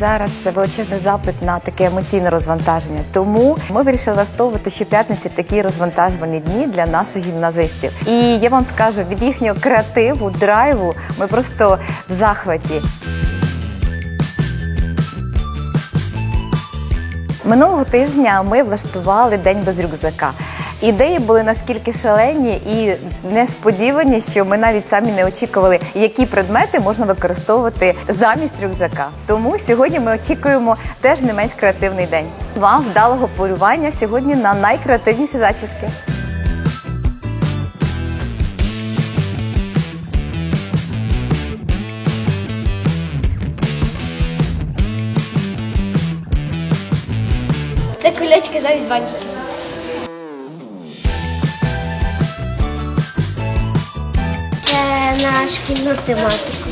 зараз величезний запит на таке емоційне розвантаження. Тому ми вирішили влаштовувати щоп'ятниці такі розвантажувальні дні для наших гімназистів. І я вам скажу, від їхнього креативу, драйву ми просто в захваті. Минулого тижня ми влаштували день без рюкзака. Ідеї були наскільки шалені і несподівані, що ми навіть самі не очікували, які предмети можна використовувати замість рюкзака. Тому сьогодні ми очікуємо теж не менш креативний день. Вам вдалого полювання сьогодні на найкреативніші зачіски. Це кульочки замість бантиків. Це на шкільну тематику.